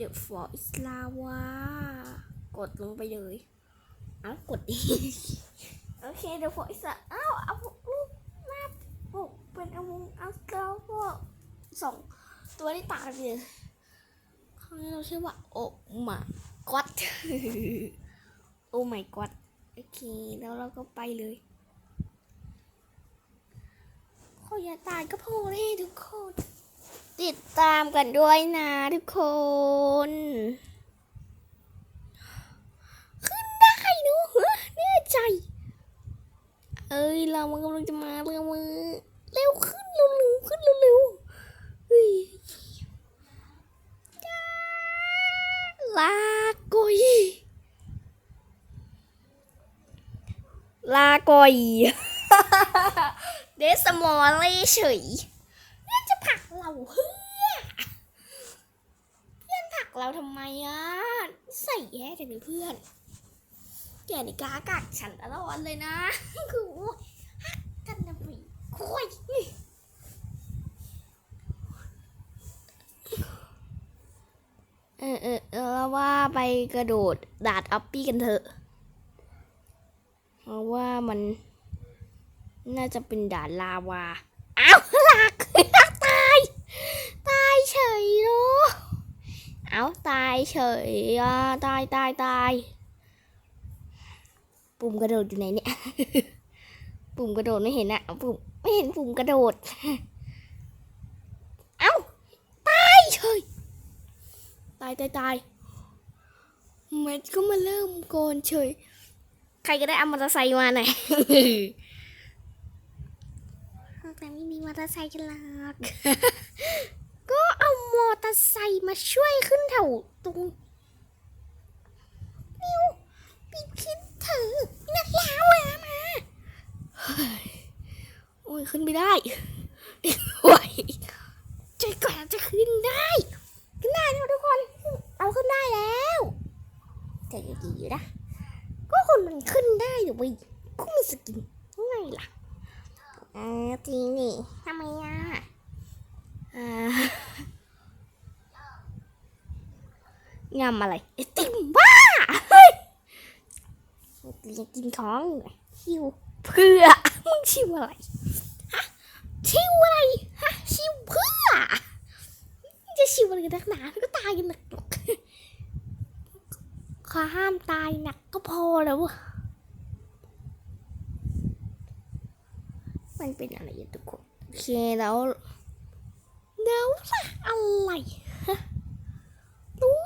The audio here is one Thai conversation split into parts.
The Voice Lava กดลงไปเลยเอ้ากดดิโอเค The Voice อะเอ้าเอารูปหน้าปกเป็นอวงอัลตร้าก็สองตัวที่ต่างกันเลยเขาให้เราชื่อว่าโอมากัดโอ้ my god โอเค แล้วเราก็ไปเลยขออย่าตายก็พอเลยทุกคน ติดตามกันด้วยนะทุกคน ขึ้นได้หนูเหรอแน่ใจ เอ้ย เรามันกำลังจะมาเร็วมือเร็วขึ้นเร็วๆขึ้นเร็วๆเฮ้ยจ้าลากอยลากอยเดสมอลลี่เฉยน่าจะผลักเราเพื่อเพื่อนผลัก เราทำไมอะใส่แย่จังเลยเพื่อนแกนี่ก้ากักฉันตลอดเลยนะคือโอ้ยฮักกันนะพี่คุยเออเออเออแล้วว่าไปกระโดดดาดอัปปี้กันเถอะเพราะว่ามันน่าจะเป็นด่านลาวา อ้าวหลักหลักตาย ตายเฉยเนาะ เอาตายเฉยอะตายตายตายปุ่มกระโดดอยู่ไหนเนี่ย ปุ่มกระโดดไม่เห็นอะปุ่มไม่เห็นปุ่มกระโดด เอ้าตายเฉยตายตายตายเม็ดก็มาเริ่มก่อนเฉย ใครก็ได้เอามอเตอร์ไซค์มาหน่อยแต่ไม่มีมอเตอร์ไซค์กันหรอกก็เอา มอเตอร์ไซค์มาช่วยขึ้นแถวตรงนิวปิดคิดถือนักลาวามาเฮ้ยโอ้ยขึ้นไม่ได้โอ้ยใจกว่าจะขึ้นได้ ขึ้นได้แล้วทุกคน เอาขึ้นได้แล้วแต่ยังดีอยู่นะก็คนมันขึ้นได้หรือไม่ก็มีสกินไงล่ะอ่าจริงนี่ทำไมอะอ่า งำอะไรไอติมบ้าเฮ้ยกกินของหน่อยชิวเพื่อมึงชิวอะไรฮะชิวอะไรฮะชิวเพื่อจะชิวอะไรกันนักหนาก็ตายกันหนักขอห้ามตายหนักก็พอแล้วมันเป็นอะไรอะทุกคนโอเคแล้วแล้วล่ะอะไรไง เออ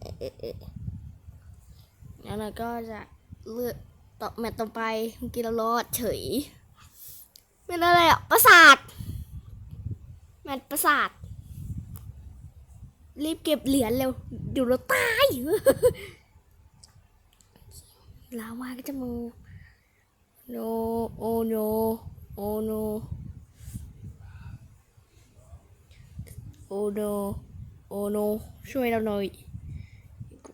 เออ แล้วเราก็จะเลือกต่อแมตต์ต่อไปเมื่อกี้เรารอดเฉยเป็นอะไรอะประสาท แมตต์ประสาท รีบเก็บเหรียญเร็วเดี๋ยวเราตายลาวาก็จะมือ no oh no oh no oh no oh no ช่วยเราหน่อย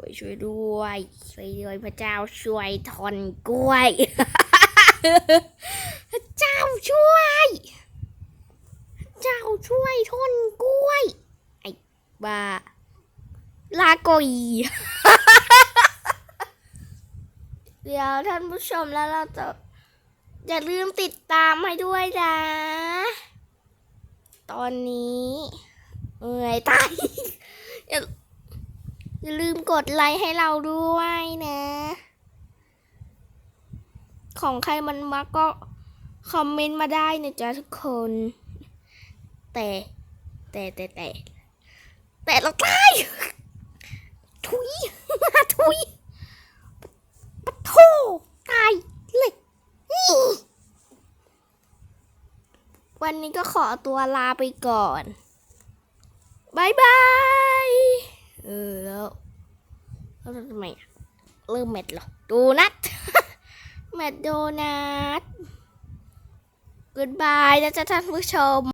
วยช่วยด้วยช่วยด้วยพระเจ้าช่วยทนกล้วย พระเจ้าช่วยพระเจ้าช่วยทนกล้วย ไอ้บ้าลาโกอีเดี๋ยวท่านผู้ชมแล้วเราจะอย่าลืมติดตามให้ด้วยนะ ตอนนี้เอ้ยตายอย่า อย่าลืมกดไลค์ให้เราด้วยนะ ของใครมันมาก็คอมเมนต์มาได้นะจ๊ะทุกคน แต่แต่แต่แต่แต่เราตายทุยทุยปะโทตายเลยวันนี้ก็ขอตัวลาไปก่อนบายบาย เออแล้ว เราทำไมเริ่มเม็ดหรอโดนัทเม็ดโดนัท goodbye นะจ๊ะท่านผู้ชม